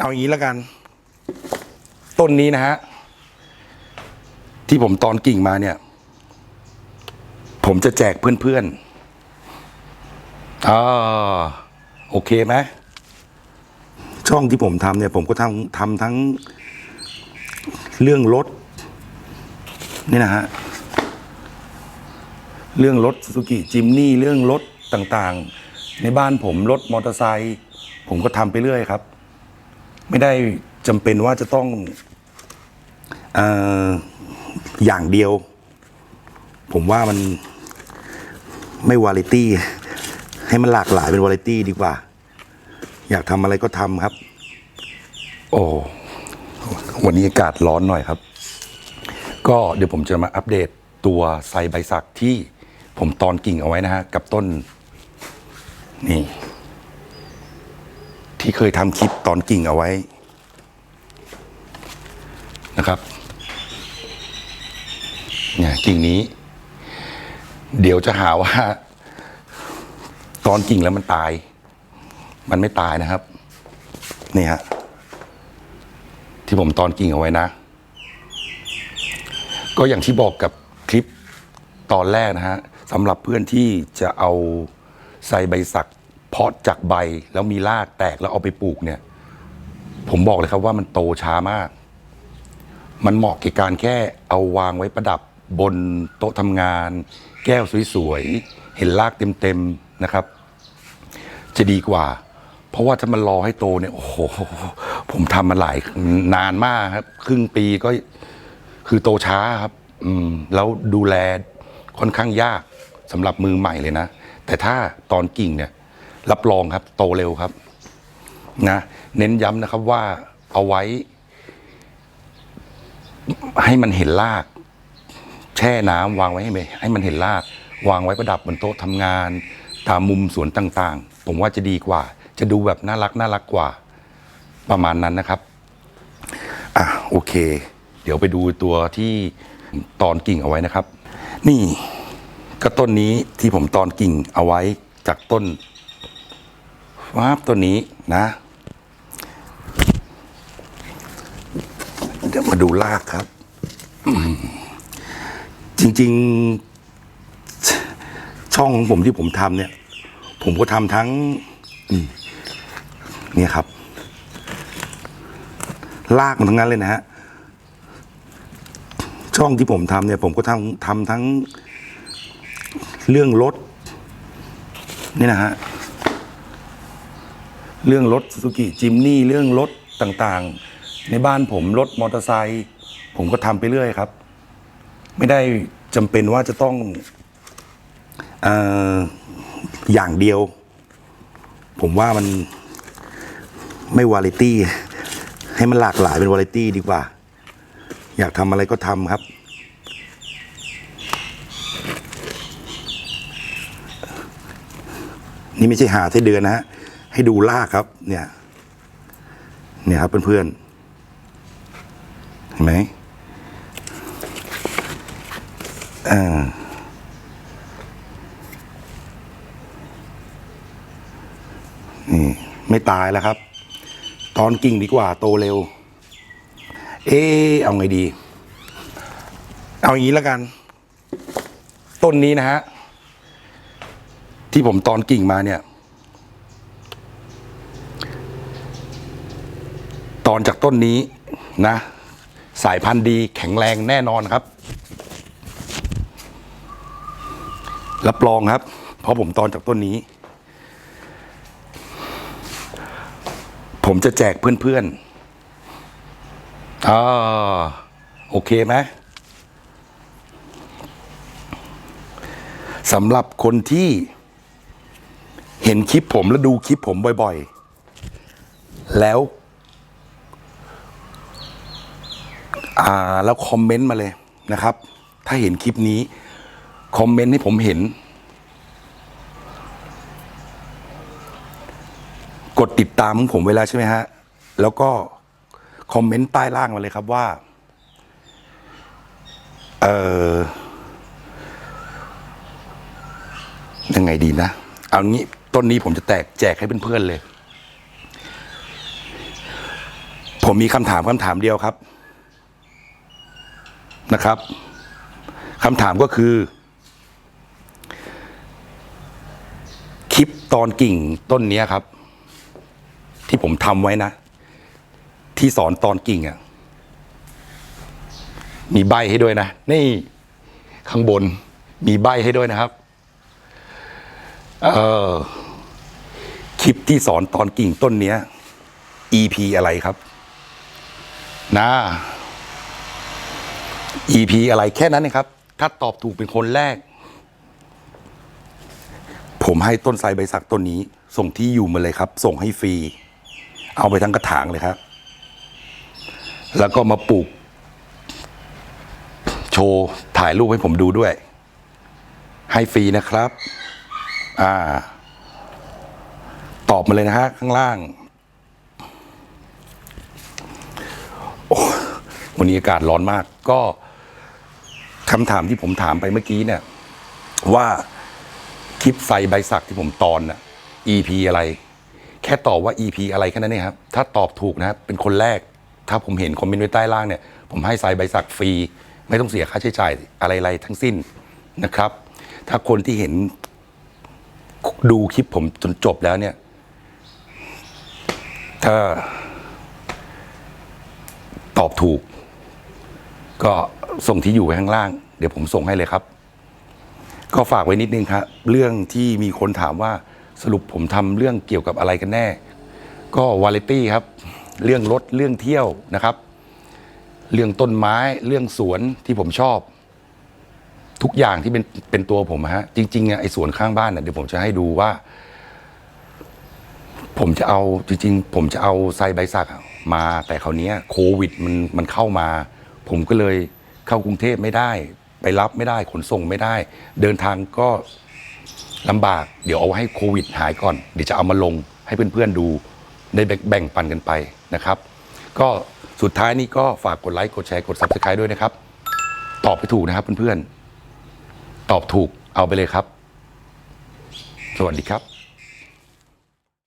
เอาอย่างนี้แล้วกัน ต้นนี้นะฮะ ที่ผมตอนกิ่งมาเนี่ย ผมจะแจกเพื่อนๆอ่าโอเคไหมช่องที่ผมทำเนี่ย ผมก็ทำทำทั้งเรื่องรถนี่นะฮะ เรื่องรถสุกิจิมนี่เรื่องรถต่างๆ ในบ้านผมรถมอเตอร์ไซค์ผมก็ทำไปเรื่อยครับ ไม่ได้จำเป็นว่าจะต้องอออย่างเดียว ผมว่ามันไม่วาไรตี้ ให้มันหลากหลายเป็นวาไรตี้ดีกว่า อยากทำอะไรก็ทำครับ โอ้วันนี้อากาศร้อนหน่อยครับ ก็เดี๋ยวผมจะมาอัปเดตตัวไซใบสักที่ผมตอนกิ่งเอาไว้นะฮะ กับต้น นี่ ที่เคยทำคลิปตอนกิ่งเอาไว้นะครับเนี่ยกิ่งนี้ เดี๋ยวจะหาว่า ตอนกิ่งแล้วมันตาย มันไม่ตายนะครับนี่ฮะที่ผมตอนกิ่งเอาไว้นะ ก็อย่างที่บอกกับคลิปตอนแรกนะฮะสำหรับเพื่อนที่จะเอาใส่ใบสัก เพาะจากใบแล้วมีรากแตกแล้วเอาไปปลูกเนี่ย ผมบอกเลยครับว่ามันโตช้ามาก มันเหมาะกับการแค่เอาวางไว้ประดับบนโต๊ะทำงาน แก้วสวยๆ เห็นรากเต็มๆนะครับ จะดีกว่า เพราะว่าถ้ามันรอให้โตเนี่ย โอ้โห ผมทำมาหลายนานมากครับ ครึ่งปีก็คือโตช้าครับ อืม แล้วดูแลค่อนข้างยากสำหรับมือใหม่เลยนะ แต่ถ้าตอนกิ่งเนี่ย รับรองครับ โตเร็วครับนะเน้นย้ำนะครับว่าเอาไว้ ให้มันเห็นราก แช่น้ำวางไว้ให้มันให้มันเห็นราก วางไว้ประดับบนโต๊ะทำงาน ตามมุมสวนต่างๆ ผมว่าจะดีกว่า จะดูแบบน่ารักน่ารักกว่า ประมาณนั้นนะครับ อะโอเค เดี๋ยวไปดูตัวที่ตอนกิ่งเอาไว้นะครับ นี่ก็ต้นนี้ที่ผมตอนกิ่งเอาไว้จากต้น วาบต้นนี้นะ เดี๋ยวมาดูรากครับ จริง ๆ ช่องของผมที่ผมทำเนี่ย ผมก็ทำทั้งนี่ครับ ลากมันทั้งนั้นเลยนะฮะ ช่องที่ผมทำเนี่ย ผมก็ทำทำทั้งเรื่องรถนี่นะฮะ เรื่องรถสุกิจิมนี่เรื่องรถต่างๆ ในบ้านผมรถมอเตอร์ไซค์ผมก็ทำไปเรื่อยครับ ไม่ได้จำเป็นว่าจะต้องอออย่างเดียว ผมว่ามันไม่วาไรตี้ให้มันหลากหลายเป็นวาไรตี้ดีกว่า อยากทำอะไรก็ทำครับนี่ไม่ใช่หาไส้เดือนนะฮะ ให้ดูลากครับ เนี่ย เนี่ยครับเพื่อนๆเห็นไหมอ่านี่ไม่ตายแล้วครับ ตอนกิ่งดีกว่าโตเร็ว เอเอาไงดี เอาอย่างนี้แล้วกัน ต้นนี้นะฮะ ที่ผมตอนกิ่งมาเนี่ย ตอนจากต้นนี้นะ สายพันธุ์ดีแข็งแรงแน่นอนครับ รับรองครับ เพราะผมตอนจากต้นนี้ ผมจะแจกเพื่อนๆอ่าโอเคไหมสำหรับคนที่เห็นคลิปผมแล้วดูคลิปผมบ่อย ๆ แล้ว อ่าแล้วคอมเมนต์มาเลยนะครับ ถ้าเห็นคลิปนี้คอมเมนต์ให้ผมเห็น กดติดตามของผมไว้แล้วใช่ไหมฮะ แล้วก็คอมเมนต์ใต้ล่างมาเลยครับว่า เออยังไงดีนะ เอางี้ต้นนี้ผมจะแตกแจกให้เพื่อนๆเลย ผมมีคำถามคำถามเดียวครับ นะครับคำถามก็คือ คลิปตอนกิ่งต้นนี้ครับ ที่ผมทำไว้นะ ที่สอนตอนกิ่งอะ่ะมีใบให้ด้วยนะ นี่ข้างบนมีใบให้ด้วยนะครับเออคลิปที่สอนตอนกิ่งต้นเนี้ย EP อะไรครับ นะ EP อะไรแค่นั้นเองครับ ถ้าตอบถูกเป็นคนแรก ผมให้ต้นไทรใบสักต้นนี้ ส่งที่อยู่มาเลยครับ ส่งให้ฟรี เอาไปทั้งกระถางเลยครับ แล้วก็มาปลูก โชว์ถ่ายรูปให้ผมดูด้วย ให้ฟรีนะครับ อ่า ตอบมาเลยนะฮะข้างล่างโอ้วันนี้อากาศร้อนมากก็ คำถามที่ผมถามไปเมื่อกี้เนี่ย ว่าคลิปไฟใบสักที่ผมตอนน่ะ EP อะไร แค่ตอบว่า EP อะไรแค่นั้นเองครับ ถ้าตอบถูกนะครับเป็นคนแรก ถ้าผมเห็นคอมเมนต์ไว้ใต้ล่างเนี่ย ผมให้ไซใบสักฟรี ไม่ต้องเสียค่าใช้จ่ายอะไรๆทั้งสิ้นนะครับ ถ้าคนที่เห็นดูคลิปผมจนจบแล้วเนี่ย ถ้าตอบถูก ก็ ส่งที่อยู่ไว้ข้างล่าง เดี๋ยวผมส่งให้เลยครับ ก็ฝากไว้นิดนึงครับเรื่องที่มีคนถามว่าสรุปผมทำเรื่องเกี่ยวกับอะไรกันแน่ ก็วาไรตี้ครับ เรื่องรถเรื่องเที่ยวนะครับ เรื่องต้นไม้เรื่องสวนที่ผมชอบ ทุกอย่างที่เป็นเป็นตัวผมอะฮะจริงๆอะไอ้สวนข้างบ้านเน่ะเดี๋ยวผมจะให้ดูว่า ผมจะเอาจริงๆ ผมจะเอาไซใบสักมา แต่คราวนี้โควิดมันมันเข้ามา ผมก็เลย เข้ากรุงเทพไม่ได้ ไปรับไม่ได้ขนส่งไม่ได้ เดินทางก็ลำบาก เดี๋ยวเอาไว้ให้โควิดหายก่อน เดี๋ยวจะเอามาลงให้เพื่อนๆดูได้แบ่งปันกันไปนะครับ ก็สุดท้ายนี้ก็ฝากกดไลค์กดแชร์กด subscribe ด้วยนะครับ ตอบให้ถูกนะครับเพื่อนๆ ตอบถูกเอาไปเลยครับ สวัสดีครับ